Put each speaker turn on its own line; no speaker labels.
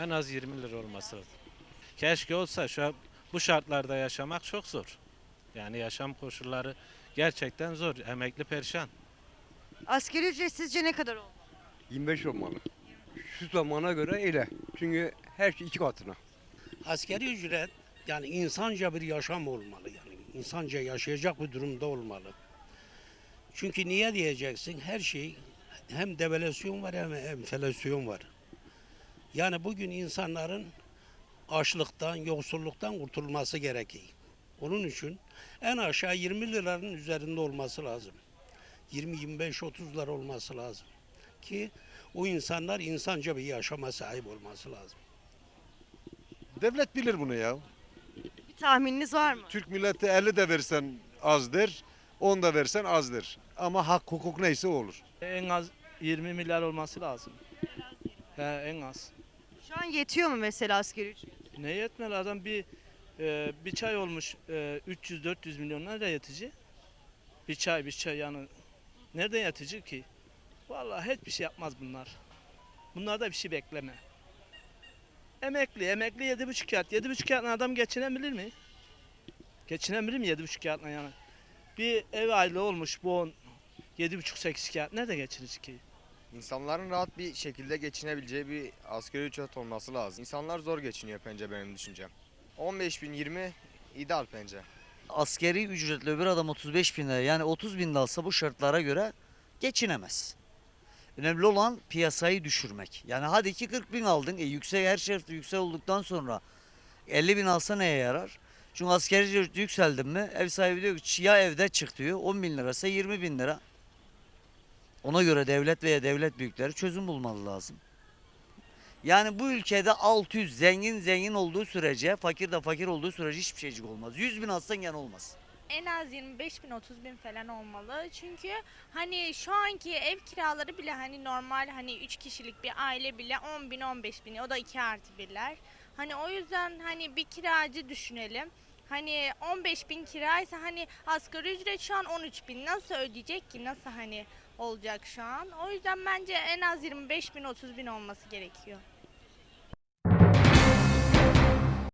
En az 20 lira olması lazım. Keşke olsa şu an bu şartlarda yaşamak çok zor. Yani yaşam koşulları gerçekten zor. Emekli perişan.
Asgari ücret sizce ne kadar olmalı?
25 olmalı. Şu zamana göre öyle. Çünkü her şey iki katına.
Askeri ücret yani insanca bir yaşam olmalı yani insanca yaşayacak bir durumda olmalı. Çünkü niye diyeceksin her şey hem devalüasyon var hem enflasyon var. Yani bugün insanların açlıktan, yoksulluktan kurtulması gerekiyor. Onun için en aşağı 20 liranın üzerinde olması lazım. 20-25-30 lira olması lazım. Ki o insanlar insanca bir yaşama sahip olması lazım.
Devlet bilir bunu ya.
Bir tahmininiz var mı?
Türk milleti 50 de versen azdır, 10 da versen azdır. Ama hak hukuk neyse o olur.
En az 20 milyar olması lazım. He, en az.
Şu an yetiyor mu mesela asgari ücret?
Ne yetmeli adam bir e, bir çay olmuş e, 300-400 milyon nerede yetici? Bir çay bir çay yani nerede yetici ki? Vallahi hiçbir şey yapmaz bunlar. Bunlarda bir şey bekleme. Emekli, emekli yedi buçuk kağıt. Yedi buçuk kağıtla adam geçinebilir mi? Geçinebilir mi yedi buçuk kağıtla yani? Bir ev aylığı olmuş bu on yedi buçuk sekiz kağıt. Nerede geçirir ki?
İnsanların rahat bir şekilde geçinebileceği bir asgari ücret olması lazım. İnsanlar zor geçiniyor bence benim düşüncem. 15 bin 20 ideal bence.
Askeri ücretli bir adam 35 bin lira yani 30 bin alsa bu şartlara göre geçinemez. Önemli olan piyasayı düşürmek. Yani hadi ki 40 bin aldın. E yüksek her şey yüksek olduktan sonra 50 bin alsa neye yarar? Çünkü askeri ücret yükseldin mi ev sahibi diyor ki ya evde çık diyor 10 bin lirası 20 bin lira. Ona göre devlet veya devlet büyükleri çözüm bulmalı lazım. Yani bu ülkede 600 zengin zengin olduğu sürece, fakir de fakir olduğu sürece hiçbir şeycik olmaz. 100 bin alsan gene olmaz.
en az 25 bin 30 bin falan olmalı. Çünkü hani şu anki ev kiraları bile hani normal hani 3 kişilik bir aile bile 10 bin 15 bin o da 2 artı birler. Hani o yüzden hani bir kiracı düşünelim. Hani 15 bin kiraysa hani asgari ücret şu an 13 bin nasıl ödeyecek ki nasıl hani olacak şu an. O yüzden bence en az 25 bin 30 bin olması gerekiyor.